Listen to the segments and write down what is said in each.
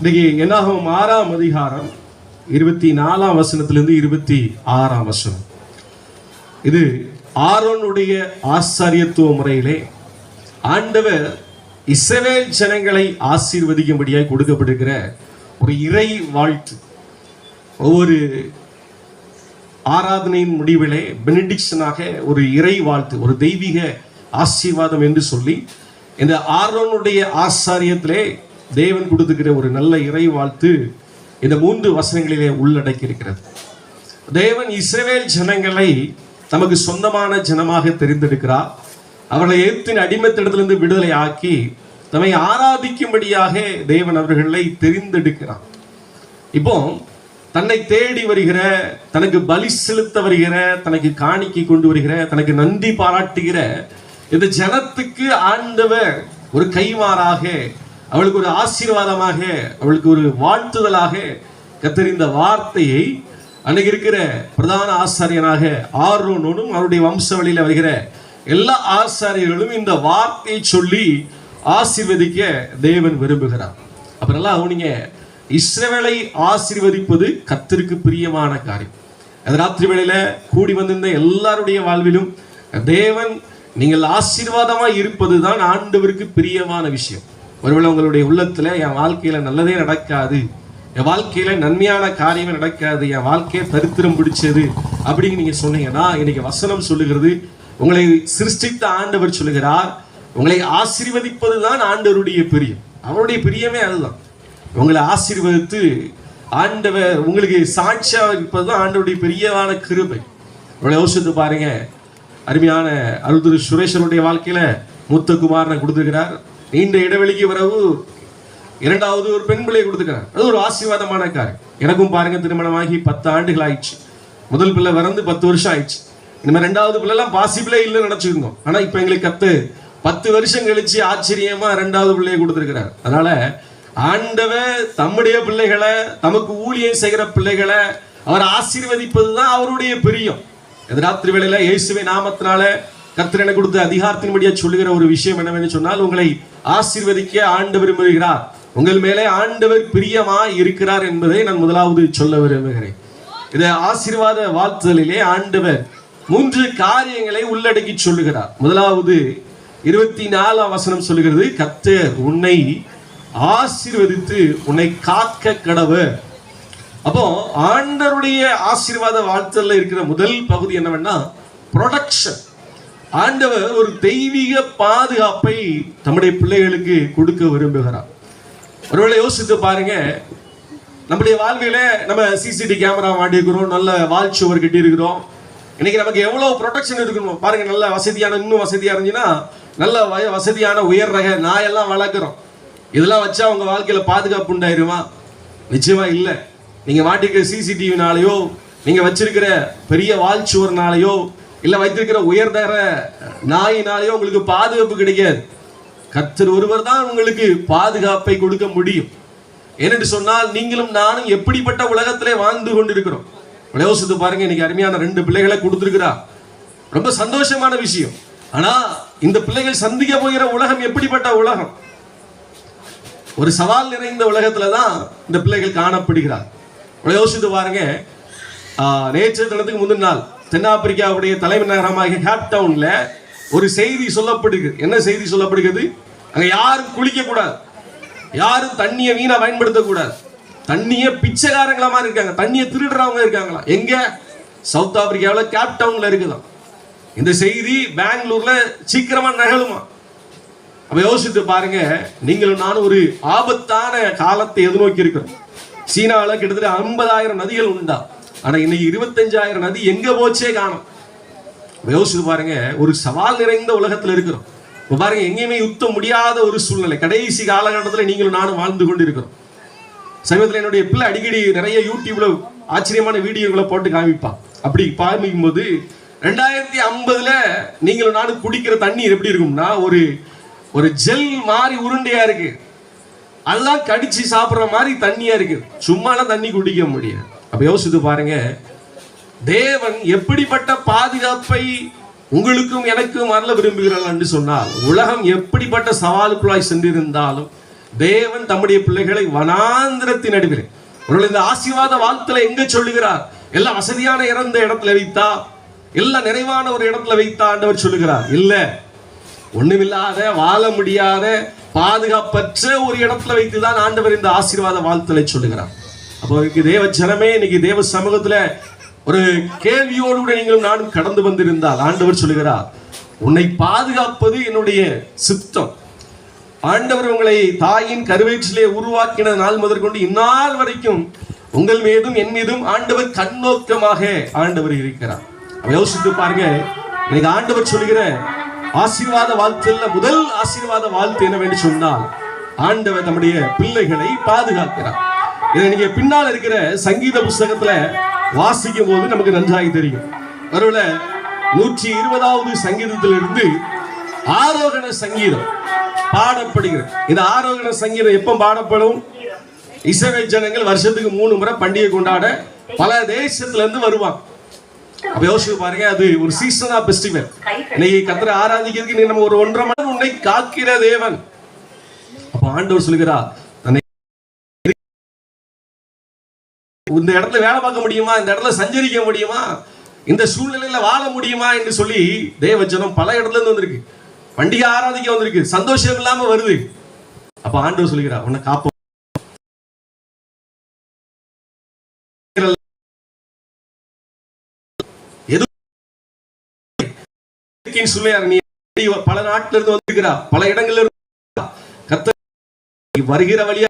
இன்னைக்கு என்னாகும்? ஆறாம் அதிகாரம் இருபத்தி நாலாம் வசனத்திலிருந்து இருபத்தி ஆறாம் வசனம். இது ஆரோனுடைய ஆசாரியத்துவ முறையிலே ஆண்டவர் இஸ்ரவேல் ஜனங்களை ஆசீர்வதிக்கும்படியாக கொடுக்கப்படுகிற ஒரு இறை வாழ்த்து. ஒவ்வொரு ஆராதனையின் முடிவிலே பெனிடிக்ஷனாக ஒரு இறை வாழ்த்து ஒரு தெய்வீக ஆசீர்வாதம் என்று சொல்லி இந்த ஆரோனுடைய ஆசாரியத்திலே தேவன் கொடுத்துக்கிற ஒரு நல்ல இறை வாழ்த்து இந்த மூன்று வசனங்களிலே உள்ளடக்கி இருக்கிறது தேவன் இஸ்ரேல் ஜனங்களை தமக்கு சொந்தமான ஜனமாக தெரிந்தெடுக்கிறார் அவர்களை எகிப்தின் அடிமைத்திடத்திலிருந்து விடுதலை ஆக்கி தம்மை ஆராதிக்கும்படியாக தேவன் அவர்களை தெரிந்தெடுக்கிறார் இப்போ தன்னை தேடி வருகிற தனக்கு பலி செலுத்த வருகிற தனக்கு காணிக்கை கொண்டு வருகிற தனக்கு நன்றி பாராட்டுகிற இந்த ஜனத்துக்கு ஆண்டவர் ஒரு கைமாறாக அவளுக்கு ஒரு ஆசீர்வாதமாக அவளுக்கு ஒரு வாழ்த்துதலாக கத்தறிந்த வார்த்தையை அன்னைக்கு இருக்கிற பிரதான ஆசாரியனாக ஆர்ரோனோடும் அவருடைய வம்சவழியில் வருகிற எல்லா ஆசாரியர்களும் இந்த வார்த்தையை சொல்லி ஆசீர்வதிக்க தேவன் விரும்புகிறார். அப்புறம்லாம் அவனிங்க இஸ்ரவேலை ஆசீர்வதிப்பது கத்திற்கு பிரியமான காரியம். அது ராத்திரி வேளையில கூடி வந்திருந்த எல்லாருடைய வாழ்விலும் தேவன் நீங்கள் ஆசீர்வாதமாக இருப்பது தான் ஆண்டவருக்கு பிரியமான விஷயம். ஒருவேளை உங்களுடைய உள்ளத்துல என் வாழ்க்கையில நல்லதே நடக்காது என் வாழ்க்கையில நன்மையான காரியமே நடக்காது என் வாழ்க்கையை தரித்திரம் பிடிச்சது அப்படின்னு நீங்க சொன்னீங்கன்னா இன்னைக்கு வசனம் சொல்லுகிறது உங்களை சிருஷ்டித்த ஆண்டவர் சொல்லுகிறார் உங்களை ஆசீர்வதிப்பது தான் ஆண்டவருடைய பிரியம். அவருடைய பிரியமே அதுதான். உங்களை ஆசீர்வதித்து ஆண்டவர் உங்களுக்கு சாட்சியாக இருப்பது தான் ஆண்டவருடைய பெரியவான கிருபை. உங்களை யோசித்து பாருங்க. அருமையான அருள்திரு சுரேஷனுடைய வாழ்க்கையில மூத்த குமாரனை கொடுத்துருக்கிறார். நீண்ட இடைவெளிக்கு வரவு இரண்டாவது ஒரு பெண் பிள்ளையை கொடுத்துக்கிறார். அது ஒரு ஆசீர்வாதமான காரியம். எனக்கும் பாருங்க திருமணமாகி பத்து ஆண்டுகள் ஆயிடுச்சு முதல் பிள்ளை வறந்து பத்து வருஷம் ஆயிடுச்சு. இனிமேல் ரெண்டாவது பிள்ளைலாம் பாசிபிளே இல்லைன்னு நினச்சிருந்தோம் ஆனால் இப்போ எங்களுக்கு கத்து பத்து வருஷம் கழிச்சு ஆச்சரியமா ரெண்டாவது பிள்ளையை கொடுத்துருக்கிறார். அதனால ஆண்டவர் தம்முடைய பிள்ளைகளை தமக்கு ஊழியம் செய்கிற பிள்ளைகளை அவர் ஆசீர்வதிப்பது தான் அவருடைய பிரியம். இது ராத்திரி வேளையில இயேசுவை நாமத்தினால கர்த்தர் எனக்கு கொடுத்த அதிகாரத்தின்படியா சொல்லுகிற ஒரு விஷயம் என்னவென்னு சொன்னால் உங்களை ஆசீர்வதிக்க ஆண்டு விரும்புகிறார். உங்கள் மேலே ஆண்டவர் பிரியமா இருக்கிறார் என்பதை நான் முதலாவது சொல்ல விரும்புகிறேன். இது ஆசீர்வாத வாழ்த்துதலிலே ஆண்டவர் மூன்று காரியங்களை உள்ளடக்கி சொல்லுகிறார். முதலாவது இருபத்தி நாலாம் வசனம் சொல்லுகிறது கர்த்தர் உன்னை ஆசீர்வதித்து உன்னை காக்க கடவர். அப்போ ஆண்டருடைய ஆசீர்வாத வாழ்த்தல இருக்கிற முதல் பகுதி என்னவென்னா ப்ரொடக்ஷன். ஆண்டவர் ஒரு தெய்வீக பாதுகாப்பை தம்முடைய பிள்ளைகளுக்கு கொடுக்க விரும்புகிறார். ஒருவேளை யோசித்து பாருங்க நம்முடைய வாழ்வில நம்ம சிசிடி கேமரா மாட்டிருக்கிறோம் நல்ல வால் சுவர் கட்டியிருக்கிறோம். இன்னைக்கு நமக்கு எவ்வளவு ப்ரொடெக்ஷன் இருக்கணும் பாருங்க நல்ல வசதியான இன்னும் வசதியா இருந்துச்சுன்னா நல்ல வய- வசதியான உயர் ரக நாயெல்லாம் வளர்க்குறோம். இதெல்லாம் வச்சா உங்க வாழ்க்கையில பாதுகாப்பு உண்டாயிருமா? நிச்சயமா இல்லை. நீங்க மாட்டிருக்கிற சிசிடிவினாலேயோ நீங்க வச்சிருக்கிற பெரிய வால் சுவர்னாலேயோ இல்ல வைத்திருக்கிற உயர்தர நாயினாலேயோ உங்களுக்கு பாதுகாப்பு கிடைக்காது. கர்த்தர் ஒருவர் தான் உங்களுக்கு பாதுகாப்பை கொடுக்க முடியும். ஏனென்று சொன்னால் நீங்களும் நானும் எப்படிப்பட்ட உலகத்திலே வாழ்ந்து கொண்டிருக்கிறோம். யோசித்து பாருங்க இன்னைக்கு அருமையான ரெண்டு பிள்ளைகளை கொடுத்துருக்கிறா. ரொம்ப சந்தோஷமான விஷயம். ஆனா இந்த பிள்ளைகள் சந்திக்க போகிற உலகம் எப்படிப்பட்ட உலகம்? ஒரு சவால் நிறைந்த உலகத்துல தான் இந்த பிள்ளைகள் காணப்படுகிறார். யோசித்து பாருங்க ஆஹ், நேற்று தினத்துக்கு முந்தின நாள் தென்னாப்பிரிக்காவுடைய தலைமை நகரமாக கேப் டவுன்ல ஒரு செய்தி சொல்லப்படுகிறது. என்ன செய்தி சொல்லப்படுகிறது? அங்க யாரும் குளிக்க கூடாது. யாரும் தண்ணியை வீணா பயன்படுத்தக்கூடாது தண்ணியை பிச்சைக்காரங்களா மாதிரி இருக்காங்க. தண்ணியை திருடுறவங்க இருக்காங்களா? எங்க? சவுத் ஆப்பிரிக்காவில் கேப் டவுன்ல இருக்குதாம் இந்த செய்தி பெங்களூர்ல சீக்கிரமா நிகழுமா? அப்ப யோசித்து பாருங்க. நீங்களும் நானும் ஒரு ஆபத்தான காலத்தை எதிர்நோக்கி இருக்கிறோம் சீனாவில் கிட்டத்தட்ட ஐம்பதாயிரம் நதிகள் உண்டா? ஆனா இன்னைக்கு இருபத்தஞ்சாயிரம் நதி எங்க போச்சே காணும். யோசிச்சு யோசித்து பாருங்க ஒரு சவால் நிறைந்த உலகத்துல இருக்கிறோம். இப்ப பாருங்க எங்கேயுமே யுத்தம் முடியாத ஒரு சூழ்நிலை. கடைசி காலகட்டத்தில் நீங்களும் நானும் வாழ்ந்து கொண்டு இருக்கிறோம் சமீபத்தில் என்னுடைய பிள்ளை அடிக்கடி நிறைய யூடியூப்ல ஆச்சரியமான வீடியோக்களை போட்டு காமிப்பான். அப்படி காமிக்கும் போது ரெண்டாயிரத்தி ஐம்பதுல நீங்களும் நானும் குடிக்கிற தண்ணீர் எப்படி இருக்கும்னா ஒரு ஒரு ஜெல் மாதிரி உருண்டையா இருக்கு. அதெல்லாம் கடிச்சு சாப்பிடுற மாதிரி தண்ணியா இருக்கு. சும்மாலாம் தண்ணி குடிக்க முடியாது. அப்ப யோசித்து பாருங்க. தேவன் எப்படிப்பட்ட பாதுகாப்பை உங்களுக்கும் எனக்கும் அருள விரும்புகிறாள் என்று சொன்னால் உலகம் எப்படிப்பட்ட சவாலுக்குள்ளாய் சென்றிருந்தாலும் தேவன் தம்முடைய பிள்ளைகளை வனாந்திரத்தின் நடுவில் ஒருவேளை இந்த ஆசீர்வாத வாழ்த்துல எங்க சொல்லுகிறார்? எல்லாம் வசதியான இறந்த இடத்துல வைத்தா எல்லாம் நிறைவான ஒரு இடத்துல வைத்தா ஆண்டவர் சொல்லுகிறார். இல்ல ஒண்ணுமில்லாத வாழ முடியாத பாதுகாப்பற்ற ஒரு இடத்துல வைத்து தான் ஆண்டவர் இந்த ஆசீர்வாத வாழ்த்தலை சொல்லுகிறார். அப்போ இன்னைக்கு தேவ ஜனமே இன்னைக்கு தேவ சமூகத்துல ஒரு கேள்வியோடு கூட நீங்களும் நானும் கடந்து வந்திருந்தால் ஆண்டவர் சொல்லுகிறார் உன்னை பாதுகாப்பது என்னுடைய சித்தம். ஆண்டவர் உங்களை தாயின் கருவேற்றிலே உருவாக்கின நாள் முதற்கொண்டு இந்நாள் வரைக்கும் உங்கள் மீதும் என் மீதும் ஆண்டவர் கண்ணோக்கமாக ஆண்டவர் இருக்கிறார். யோசித்து பாருங்க இன்னைக்கு ஆண்டவர் சொல்லுகிற ஆசீர்வாத வாழ்த்துல முதல் ஆசீர்வாத வாழ்த்து என்னவென்று சொன்னால் ஆண்டவர் நம்முடைய பிள்ளைகளை பாதுகாக்கிறார். இதை நீங்க பின்னால் இருக்கிற சங்கீத புஸ்தகத்துல வாசிக்கும் போது நமக்கு நன்றாக தெரியும். ஒருவேளை நூற்றி இருபதாவது சங்கீதத்திலிருந்து ஆரோகண சங்கீதம் பாடப்படுகிறது. இந்த ஆரோகண சங்கீதம் எப்ப பாடப்படும்? இஸ்ரவேல் ஜனங்கள் வருஷத்துக்கு மூணு முறை பண்டிகை கொண்டாட பல தேசத்துல இருந்து வருவாங்க. அப்ப யோசிச்சு பாருங்க அது ஒரு சீசன் ஆஃப் ஃபெஸ்டிவல் இன்னைக்கு கத்திர ஆராதிக்கிறதுக்கு நம்ம ஒரு ஒன்றரை மணி உன்னை காக்கிற தேவன். அப்ப ஆண்டவர் சொல்கிறார் இந்த இடத்துல வேலை பார்க்க முடியுமா? இந்த இடத்துல சஞ்சரிக்க முடியுமா? இந்த சூழ்நிலையில வாழ முடியுமா என்று சொல்லி தேவஜனம் பல இடத்துல இருந்து வந்திருக்கு. பண்டிகை ஆராதிக்க வந்திருக்கு. சந்தோஷம் இல்லாம வருது. அப்ப ஆண்டவர் சொல்லுகிறா உன்னை காப்போம் நீ பல நாட்டில இருந்து வந்திருக்கிறா? பல இடங்கள்ல இருந்து கத்த வருகிற வழியா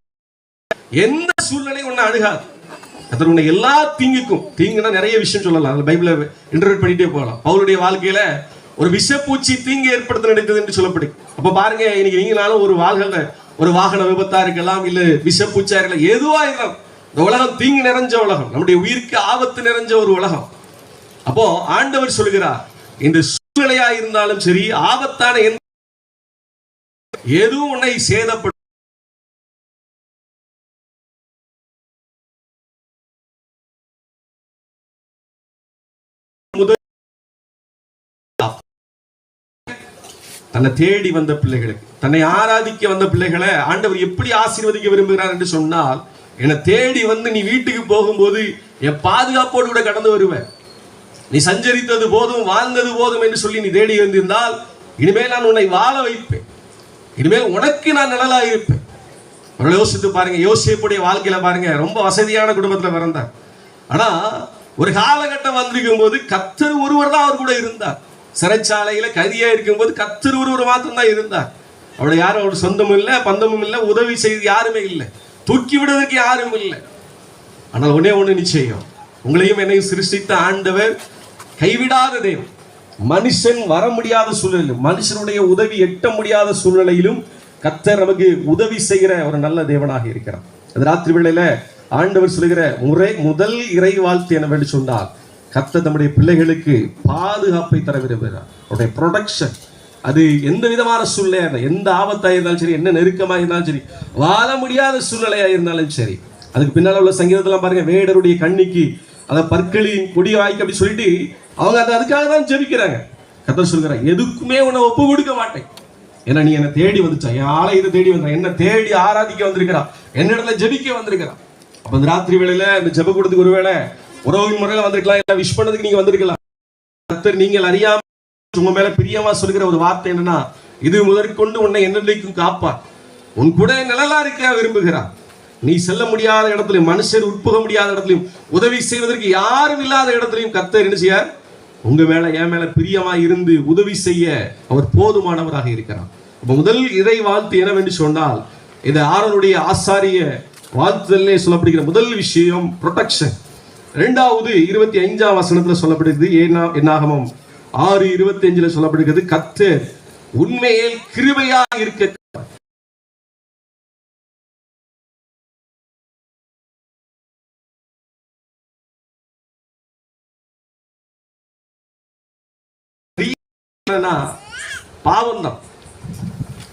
எந்த சூழ்நிலை உன்னை அணுகாது. கத்தர் உன்னை எல்லா தீங்குக்கும் தீங்குனா நிறைய விஷயம் சொல்லலாம். அதுல பைபிள இன்டர்வியூ பண்ணிட்டே போகலாம். பவுலுடைய வாழ்க்கையில ஒரு விஷப்பூச்சி தீங்கு ஏற்படுத்த நினைத்தது என்று சொல்லப்படும். அப்ப பாருங்க இன்னைக்கு நீங்களாலும் ஒரு வாழ்கள ஒரு வாகன விபத்தா இருக்கலாம் இல்ல விஷப்பூச்சா இருக்கலாம் எதுவா இருக்கலாம் இந்த உலகம் தீங்கு நிறைஞ்ச உலகம் நம்முடைய உயிருக்கு ஆபத்து நிறைஞ்ச ஒரு உலகம். அப்போ ஆண்டவர் சொல்கிறார் இந்த சூழ்நிலையா இருந்தாலும் சரி ஆபத்தான எந்த எதுவும் உன்னை சேதப்படும். தன்னை தேடி வந்த பிள்ளைகளுக்கு தன்னை ஆராதிக்க வந்த பிள்ளைகளை ஆண்டவர் எப்படி ஆசீர்வதிக்க விரும்புகிறார் என்று சொன்னால் என்னை தேடி வந்து நீ வீட்டுக்கு போகும்போது என் பாதுகாப்போடு கூட கடந்து வருவேன். நீ சஞ்சரித்தது போதும் வாழ்ந்தது போதும் என்று சொல்லி நீ தேடி வந்திருந்தால் இனிமேல் நான் உன்னை வாழ வைப்பேன். இனிமேல் உனக்கு நான் நிழலாக இருப்பேன். அவளை யோசித்து பாருங்க யோசிப்புடைய வாழ்க்கையில பாருங்க ரொம்ப வசதியான குடும்பத்தில் பிறந்தார். ஆனா ஒரு காலகட்டம் வந்திருக்கும் போது கத்தர் ஒருவர் தான் அவர் கூட இருந்தார். சிறைச்சாலையில கைதியா இருக்கும்போது கத்தர் ஒருவர் மாத்திரம் தான் இருந்தார். அவளை யாரும் அவள் சொந்தமும் இல்லை பந்தமும் இல்லை உதவி செய்து யாருமே இல்லை. தூக்கி விடுவதற்கு யாரும் இல்லை. ஆனால் ஒன்னே ஒன்று நிச்சயம். உங்களையும் என்னையும் சிருஷ்டித்த ஆண்டவர் கைவிடாத தேவன். மனுஷன் வர முடியாத சூழ்நிலையிலும் மனுஷனுடைய உதவி எட்ட முடியாத சூழ்நிலையிலும் கத்தர் நமக்கு உதவி செய்கிற ஒரு நல்ல தேவனாக இருக்கிறார். அது ராத்திரி வேளையில ஆண்டவர் சொல்லுகிற முறை முதல் இறை வாழ்த்து என்னவென்று சொன்னார் கத்த நம்முடைய பிள்ளைகளுக்கு பாதுகாப்பை தர விரும்புகிறார். அவருடைய ப்ரொடக்ஷன் அது எந்த விதமான சூழ்நிலையாக எந்த ஆபத்தாக இருந்தாலும் சரி என்ன நெருக்கமாக இருந்தாலும் சரி வாழ முடியாத சூழ்நிலையாக இருந்தாலும் சரி அதுக்கு பின்னால் உள்ள சங்கீதத்தெல்லாம் பாருங்க வேடருடைய கண்ணிக்கு அதை பற்களின் கொடி வாய்க்கு அப்படி சொல்லிட்டு அவங்க அதை அதுக்காக தான் ஜெபிக்கிறாங்க. கத்தர் சொல்கிறாங்க எதுக்குமே உன்னை ஒப்பு கொடுக்க மாட்டேன். ஏன்னா நீ என்னை தேடி வந்துச்சா? என் ஆலயத்தை தேடி வந்த? என்ன தேடி ஆராதிக்க வந்திருக்கிறா? என்னிடத்துல ஜெபிக்க வந்திருக்கிறா? அப்போ இந்த ராத்திரி வேலையில் இந்த ஜெப கொடுத்துக்கு ஒருவேளை உறவின் முறையில வந்திருக்கலாம் இல்ல விஷ் பண்ணதுக்கு நீங்க வந்திருக்கலாம். கத்தர் நீங்கள் அறியாம உங்க மேல பிரியமா சொல்கிற ஒரு வார்த்தை என்னன்னா இது முதற்கொண்டு உன்னை என்னைக்கும் காப்பார். உன் கூட நிழலா இருக்க விரும்புகிறார். நீ செல்ல முடியாத இடத்துலயும் மனுஷர் உட்புக முடியாத இடத்துலயும் உதவி செய்வதற்கு யாரும் இல்லாத இடத்துலயும் கத்தர் என்ன செய்யார் உங்க மேல என் மேல பிரியமா இருந்து உதவி செய்ய அவர் போதுமானவராக இருக்கிறார். அப்ப முதல் இறை வாழ்த்து என்னவென்று சொன்னால் இது ஆரோனுடைய ஆசாரிய வாழ்த்துதலே சொல்லப்படுகிற முதல் விஷயம் ப்ரொடெக்ஷன் ரெண்டாவது இருபத்தி ஐந்தாம் வசனத்துல சொல்லப்படுகிறது ஏனா என்னாகமம்? ஆறு இருபத்தி அஞ்சுல சொல்லப்படுகிறது கத்து உண்மையில் கிருபையா இருக்க பாவம் தான்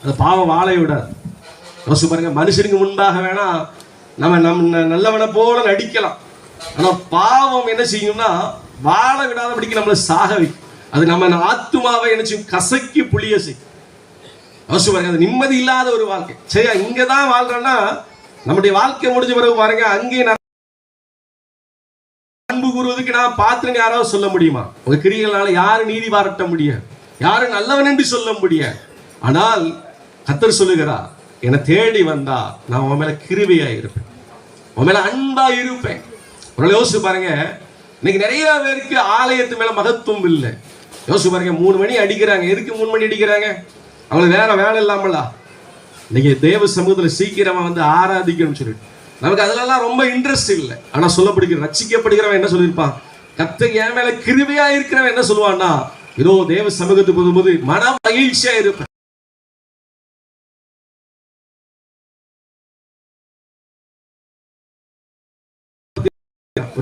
அந்த பாவம் வாழை விடாது யோசிச்சு பாருங்க மனுஷனுக்கு முன்பாக வேணா நம்ம நம்ம நல்லவனை போல நடிக்கலாம். ஆனா பாவம் என்ன செய்யும்னா வாழ விடாதபடிக்கு நம்மளை சாக வைக்கும். அது நம்ம ஆத்துமாவை என்ன செய்யும்? கசக்கி புளிய செய்யும். யோசிச்சு பாருங்க அது நிம்மதி இல்லாத ஒரு வாழ்க்கை. சரியா? இங்க தான் வாழ்றேன்னா நம்முடைய வாழ்க்கை முடிஞ்ச பிறகு பாருங்க அங்கேயும் அன்பு கூறுவதற்கு நான் பாத்திரன் யாராவது சொல்ல முடியுமா? உங்க கிரிகளால யாரும் நீதி பாராட்ட முடியாது. யாரும் நல்லவன் என்று சொல்ல முடியாது. ஆனால் கத்தர் சொல்லுகிறா என்னை தேடி வந்தா நான் உன் மேல கிருவியா இருப்பேன். உன் மேல அன்பா இருப்பேன். யோசிச்சு பாருங்க. இன்னைக்கு நிறைய பேருக்கு ஆலயத்து மேல மகத்துவம் இல்லை. யோசிச்சு பாருங்க மூணு மணி அடிக்கிறாங்க. எதுக்கு மூணு மணி அடிக்கிறாங்க? அவங்களுக்கு வேற வேலை இல்லாமலா? இன்னைக்கு தேவ சமூகத்துல சீக்கிரமா வந்து ஆராதிக்கணும்னு சொல்லிட்டு. நமக்கு அதுலலாம் ரொம்ப இன்ட்ரெஸ்ட் இல்லை. ஆனா சொல்லப்படுகிற ரச்சிக்கப்படுகிறவன் என்ன சொல்லியிருப்பான்? கத்த என் மேல கிருபையா இருக்கிறவன் என்ன சொல்லுவான்னா ஏதோ தேவ சமூகத்துக்கு போகும்போது மன மகிழ்ச்சியா இருப்பேன்.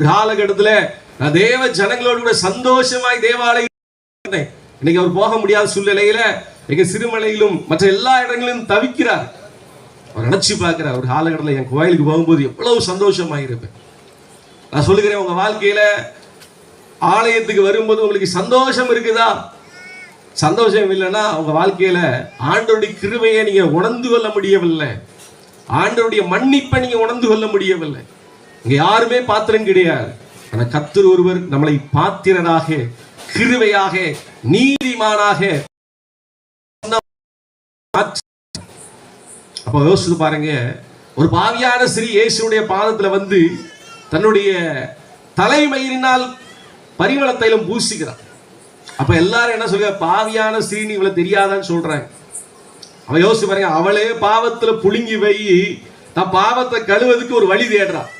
காலகட்டத்துல நான் தேவ ஜனங்களோடு கூட சந்தோஷமாய் தேவாலயம் இன்னைக்கு அவர் போக முடியாத சூழ்நிலையில எங்க சிறுமலையிலும் மற்ற எல்லா இடங்களிலும் தவிக்கிறார். அவர் நினைச்சு பார்க்கிறார். ஒரு காலகட்டத்தில் என் கோயிலுக்கு போகும்போது எவ்வளவு சந்தோஷமாக இருப்பேன். நான் சொல்லுகிறேன் உங்க வாழ்க்கையில ஆலயத்துக்கு வரும்போது உங்களுக்கு சந்தோஷம் இருக்குதா? சந்தோஷம் இல்லைன்னா உங்க வாழ்க்கையில ஆண்டோடைய கிருமையை நீங்க உணர்ந்து கொள்ள முடியவில்லை. ஆண்டோடைய மன்னிப்பை நீங்க உணர்ந்து கொள்ள முடியவில்லை. இங்க யாருமே பாத்திரம் கிடையாது. ஆனா கத்தர் ஒருவர் நம்மளை பாத்திரனாக கிருவையாக நீதிமானாக அப்ப யோசிச்சு பாருங்க ஒரு பாவியான ஸ்ரீ இயேசுடைய பாதத்துல வந்து தன்னுடைய தலைமயிரினால் பரிமள தைலம் பூசிக்கிறான். அப்ப எல்லாரும் என்ன சொல்ற பாவியான ஸ்ரீனி இவ்வளவு தெரியாதான்னு சொல்றாங்க. அவ யோசிச்சு பாருங்க அவளே பாவத்துல புழுங்கி வை தான் பாவத்தை கழுவதுக்கு ஒரு வழி தேடுறான்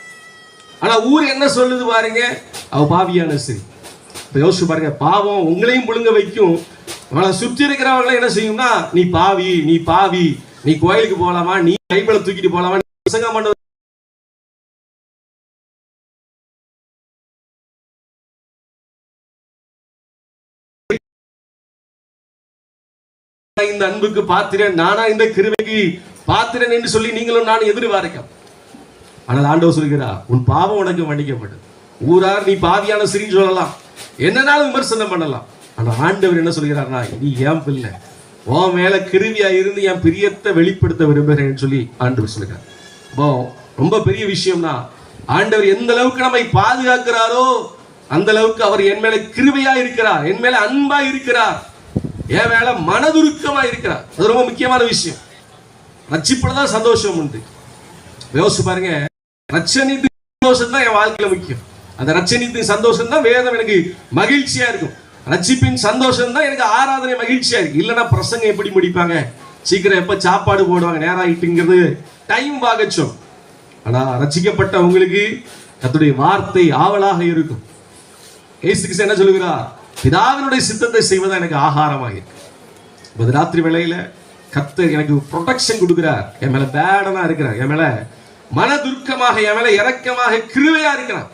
ஆனா ஊர் என்ன சொல்லுது பாருங்க? அவ பாவியான ஸ்ரீ யோசிச்சு பாருங்க பாவம் உங்களையும் புழுங்க வைக்கும். அவளை சுற்றி இருக்கிறவங்களை என்ன செய்யும்னா நீ பாவி நீ பாவி நீ கோயிலுக்கு போலாமா நீ கைப்பில தூக்கிட்டு போகலாமா நீ பிரசங்கம் பண்ண. இந்த அன்புக்கு பாத்திரன் நானா இந்த கிருபைக்கு பாத்திரன் என்று சொல்லி நீங்களும் நான் எதிர்பார்க்கிறேன் ஆனால் ஆண்டவர் சொல்கிறார் உன் பாவம் உனக்கு மன்னிக்கப்பட்டது. ஊரார் நீ பாவியான சிரின்னு சொல்லலாம். என்னனாலும் விமர்சனம் பண்ணலாம். ஆனால் ஆண்டவர் என்ன சொல்கிறார்னா நீ ஏன் பிள்ளை? உன் மேல கிருவியா இருந்து என் பிரியத்தை வெளிப்படுத்த விரும்புகிறேன்னு சொல்லி ஆண்டவர் சொல்லுகிறார். ஓ ரொம்ப பெரிய விஷயம்னா ஆண்டவர் எந்த அளவுக்கு நம்மை பாதுகாக்கிறாரோ அந்த அளவுக்கு அவர் என் மேல கிருவியா இருக்கிறார் என் மேல அன்பா இருக்கிறார் என் மேல மனதுருக்கமா இருக்கிறார். அது ரொம்ப முக்கியமான விஷயம். ரச்சிப்பட தான் சந்தோஷம் உண்டு. யோசிச்சு பாருங்க ரச்சனித்து சந்தோஷம் தான் என் வாழ்க்கையில முக்கியம். அந்த ரச்சனித்து சந்தோஷம் தான் வேதம் எனக்கு மகிழ்ச்சியா இருக்கும். ரட்சிப்பின் சந்தோஷம் தான் எனக்கு ஆராதனை மகிழ்ச்சியா இருக்கு இல்லைன்னா பிரசங்க எப்படி முடிப்பாங்க? சீக்கிரம் எப்ப சாப்பாடு போடுவாங்க? நேரம் நேராயிட்டுங்கிறது டைம் வாகச்சோம் ஆனா ரட்சிக்கப்பட்ட உங்களுக்கு கத்துடைய வார்த்தை ஆவலாக இருக்கும். ஏசு என்ன சொல்லுகிறார்? பிதாவினுடைய சித்தத்தை செய்வதா எனக்கு ஆகாரமாக இருக்கு. இப்ப ராத்திரி வேளையில கத்தர் எனக்கு ப்ரொடெக்ஷன் கொடுக்குறார். என் மேல பேடனா இருக்கிறார். என் மேல மன துர்க்கமாக என் மேல இறக்கமாக கிருவையா இருக்கிறான்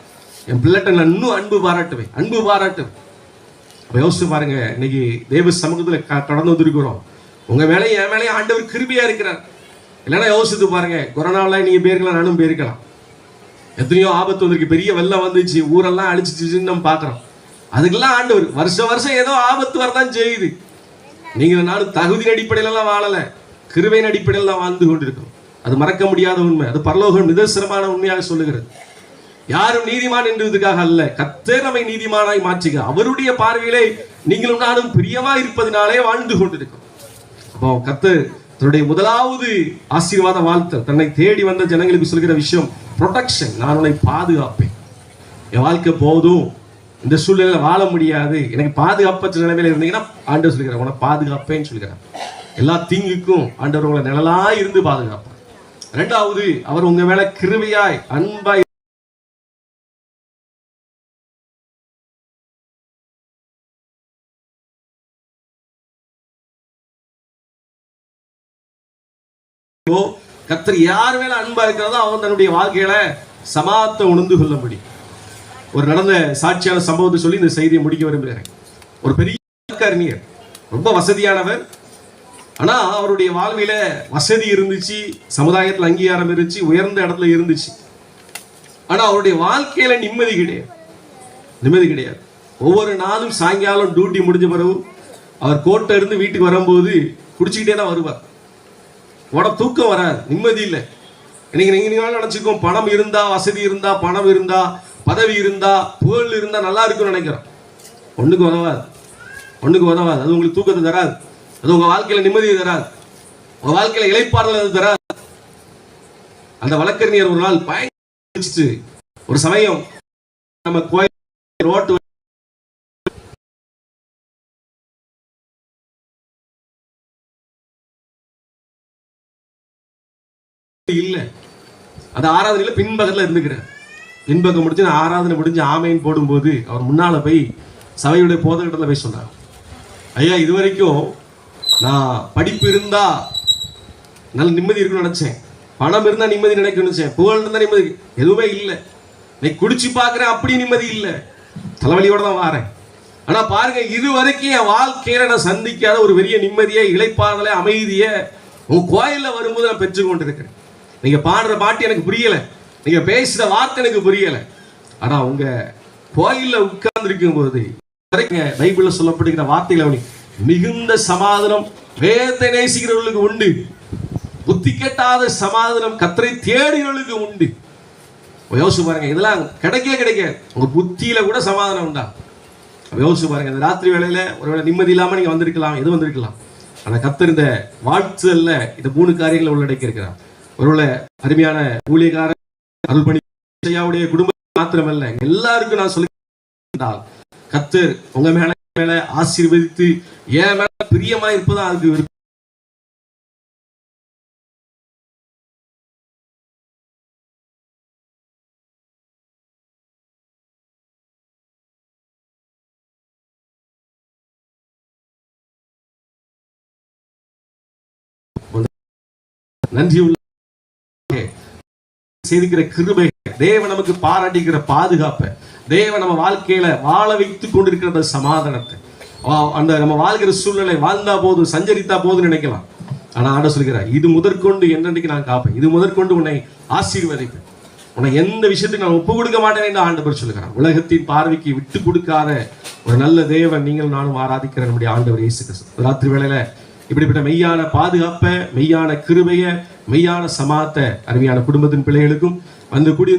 என் பிள்ளைட்ட நான் இன்னும் அன்பு பாராட்டுவேன் அன்பு பாராட்டுவேன். அப்ப யோசிச்சு பாருங்க இன்னைக்கு தேவ சமூகத்தில் க- கடந்து வந்திருக்கிறோம். உங்க மேலேயும் என் மேலேயும் ஆண்டவர் கிருபையா இருக்கிறார். இல்லைன்னா யோசித்து பாருங்க கொரோனாவில் நீங்க போயிருக்கலாம் நானும் போயிருக்கலாம். எத்தனையோ ஆபத்து வந்திருக்கு பெரிய வெள்ளம் வந்துச்சு ஊரெல்லாம் அழிச்சிச்சுன்னு நம்ம பார்க்குறோம். அதுக்கெல்லாம் ஆண்டவர் வருஷம் வருஷம் ஏதோ ஆபத்து வரதான் செய்யுது. நீங்கள் நானும் தகுதியின் அடிப்படையிலலாம் வாழல கிருவையின் அடிப்படையில் தான் வாழ்ந்து கொண்டிருக்கிறோம். அது மறக்க முடியாத உண்மை. அது பரலோகம் நிதர்சனமான உண்மையாக சொல்லுகிறது. யாரும் நீதிமான் என்றதுக்காக அல்ல. கத்தே நம்மை நீதிமானாய் மாற்றுக. அவருடைய பார்வையிலே நீங்களும் நானும் பிரியமா இருப்பதனாலே வாழ்ந்து கொண்டிருக்கும் அப்போ கத்து தன்னுடைய முதலாவது ஆசீர்வாத வாழ்த்து தன்னை தேடி வந்த ஜனங்களுக்கு சொல்கிற விஷயம் ப்ரொடெக்ஷன் நான் உன்னை பாதுகாப்பேன். என் வாழ்க்கை போதும். இந்த சூழ்நிலையில வாழ முடியாது. எனக்கு பாதுகாப்பற்ற நிலைமையில இருந்தீங்கன்னா ஆண்டவர் சொல்கிறார் உன்னை பாதுகாப்பேன்னு சொல்கிறார் எல்லா தீங்குக்கும் ஆண்டவர் உங்களை நிழலாக இருந்து பாதுகாப்பேன் ரெண்டாவது அவர் உங்க மேல கிருமியாய் அன்பாய் ஓ, யார் மேல அன்பா இருக்கிறதோ அவன் தன்னுடைய வாழ்க்கையில சமாத்தை உணர்ந்து கொள்ள முடியும் ஒரு நடந்த சாட்சியான சம்பவத்தை சொல்லி இந்த செய்தியை முடிக்க விரும்புகிறேன். ஒரு பெரிய அறிஞர் ரொம்ப வசதியானவர் ஆனால் அவருடைய வாழ்வில வசதி இருந்துச்சு சமுதாயத்தில் அங்கீகாரம் இருந்துச்சு உயர்ந்த இடத்துல இருந்துச்சு. ஆனால் அவருடைய வாழ்க்கையில நிம்மதி கிடையாது. நிம்மதி கிடையாது. ஒவ்வொரு நாளும் சாயங்காலம் டியூட்டி முடிஞ்ச பிறகு அவர் கோட்டை இருந்து வீட்டுக்கு வரும்போது குடிச்சிக்கிட்டே தான் வருவார். உட தூக்கம் வராது. நிம்மதி இல்லை. இன்னைக்கு நீங்கள் நீங்க பணம் இருந்தா வசதி இருந்தா பணம் இருந்தா பதவி இருந்தா புகழ் இருந்தா நல்லா இருக்கும்னு நினைக்கிறோம். ஒன்றுக்கு உதவாது. ஒன்றுக்கு உதவாது. அது உங்களுக்கு தூக்கத்தை தராது. அது உங்க வாழ்க்கையில நிம்மதியை தராது. உங்க வாழ்க்கையில இளைப்பாறுதல் அது தராது? அந்த வழக்கறிஞர் ஒரு நாள் பயணிச்சுட்டு ஒரு சமயம் நம்ம கோயில் ரோட்டு இல்ல. அந்த ஆராதனையில பின்பக்கத்துல இருந்துக்கிறார். பின்பக்கம் முடிச்சு நான் ஆராதனை முடிஞ்சு ஆமைன்னு போடும்போது அவர் முன்னால போய் சபையுடைய போதகத்துல போய் சொன்னார் ஐயா இது வரைக்கும் நான் படிப்பு இருந்தா நல்ல நிம்மதி இருக்குன்னு நினைச்சேன். பணம் இருந்தா நிம்மதி நினைக்கணும்னு நினைச்சேன். புகழ் இருந்தா நிம்மதி எதுவுமே இல்லை. நீ குடிச்சு பார்க்குறேன் அப்படி நிம்மதி இல்லை. தலைவலியோட தான் வாரேன். ஆனா பாருங்க இது வரைக்கும் என் வாழ்க்கையில நான் சந்திக்காத ஒரு பெரிய நிம்மதியை இளைப்பாறுதலை அமைதியை உன் கோயில்ல வரும்போது நான் பெற்று கொண்டிருக்கிறேன். நீங்க பாடுற பாட்டு எனக்கு புரியல. நீங்க பேசுற வார்த்தை எனக்கு புரியல. ஆனா உங்க கோயில்ல உட்கார்ந்து இருக்கும் போது வரைக்கும் பைபிள்ல சொல்லப்படுகிற வார்த்தைகளை மிகுந்த சமாதானம். வேதத்தை நேசிக்கிறவர்களுக்கு உண்டு. புத்தி கெட்டாத சமாதானம் கத்தரை தேடுகிறவர்களுக்கு உண்டு. யோசிச்சு பாருங்க இதெல்லாம் கிடைக்கவே கிடைக்காது. உங்க புத்தியில கூட சமாதானம் உண்டா? யோசிச்சு பாருங்க இந்த ராத்திரி வேளையில ஒருவேளை நிம்மதி இல்லாம நீங்க வந்திருக்கலாம் எது வந்திருக்கலாம். ஆனா கத்தர் இந்த வாழ்த்துதல்ல இந்த மூணு காரியங்களை உள்ளடக்கி இருக்கிறார் ஒருவேளை அருமையான ஊழியக்கார அருள்பணி ஐயாவுடைய குடும்பம் மாத்திரமல்ல எல்லாருக்கும் நான் சொல்லி கத்தர் உங்க மேல மேல ஆசீர்வதித்து என் மேல பிரியமா இருப்பதா அதுக்கு விருப்பம். நன்றி செய்திருக்கிற கிருபை தேவன் நமக்கு பாராட்டிக்கிற பாதுகாப்பை தேவன் நம்ம வாழ்க்கையில வாழ வைத்து கொண்டிருக்கிற அந்த சமாதானத்தை அந்த நம்ம வாழ்கிற சூழ்நிலை வாழ்ந்தா போதும் சஞ்சரித்தா போதும் நினைக்கலாம். ஆனா ஆட சொல்கிறார் இது முதற்கொண்டு என்னன்றைக்கு நான் காப்பேன். இது முதற்கொண்டு உன்னை ஆசீர்வதிப்பேன். உன்னை எந்த விஷயத்துக்கு நான் ஒப்பு கொடுக்க மாட்டேன் என்று ஆண்டவர் சொல்லுகிறார். உலகத்தின் பார்வைக்கு விட்டு கொடுக்காத ஒரு நல்ல தேவன் நீங்கள் நானும் ஆராதிக்கிற நம்முடைய ஆண்டவர் இயேசு கிறிஸ்து. ராத்திரி வேளையில இப்படிப்பட்ட மெய்யான பாதுகாப்பை மெய்யான கிருபைய மெய்யான சமாத்த அருமையான குடும்பத்தின் பிள்ளைகளுக்கும் வந்து கூடிய